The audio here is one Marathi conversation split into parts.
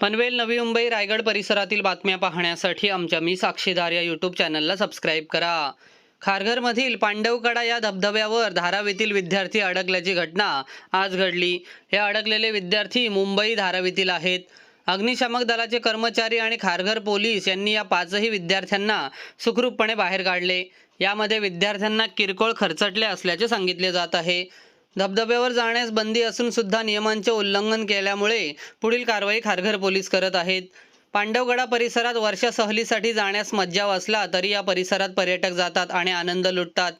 पनवेल नवी मुंबई रायगड परिसरातील बातम्या पाहण्यासाठी आमच्या मी साक्षीदार या यूट्यूब चॅनलला सबस्क्राईब करा. खारघरमधील पांडवकडा या धबधब्यावर धारावीतील विद्यार्थी अडकल्याची घटना आज घडली. हे अडकलेले विद्यार्थी मुंबई धारावीतील आहेत. अग्निशामक दलाचे कर्मचारी आणि खारघर पोलीस यांनी या पाचही विद्यार्थ्यांना सुखरूपपणे बाहेर काढले. यामध्ये विद्यार्थ्यांना किरकोळ खर्चटले असल्याचे सांगितले जात आहे. धबधब्यावर जाण्यास बंदी असून सुद्धा नियमांचे उल्लंघन केल्यामुळे पुढील कारवाई खारघर पोलीस करत आहेत. पांडवगडा परिसरात वर्षा सहलीसाठी जाण्यास मज्जाव असला तरी या परिसरात पर्यटक जातात आणि आनंद लुटतात.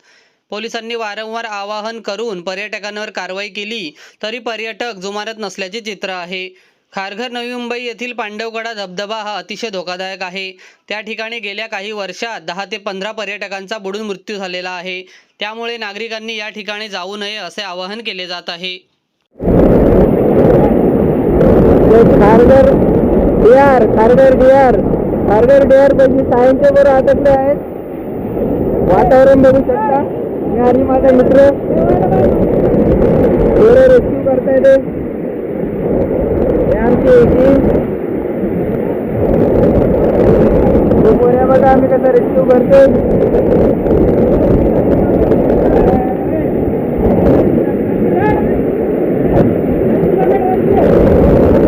पोलिसांनी वारंवार आवाहन करून पर्यटकांवर कारवाई केली तरी पर्यटक जुमारत नसल्याचे चित्र आहे. खारघर नवी मुंबई येथील पांडवगडा धबधबा हा अतिशय धोकादायक आहे. त्या ठिकाणी गेल्या काही वर्षात दहा ते पंधरा पर्यटकांचा बुडून मृत्यू झालेला आहे. त्यामुळे नागरिकांनी या ठिकाणी जाऊ नये असे आवाहन केले जात आहे. खारघर बिहार खारघर बिहार खारघर बिहार पैकी सायंच्या बरोबर अटकले आहेत. वातावरण बघू शकता. मी आणि माझा मित्र थोडं रेस्क्यू करता येते आमची टीम पोऱ्या बघा आम्ही कसं रेस्क्यू करतो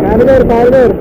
खारघर खारघर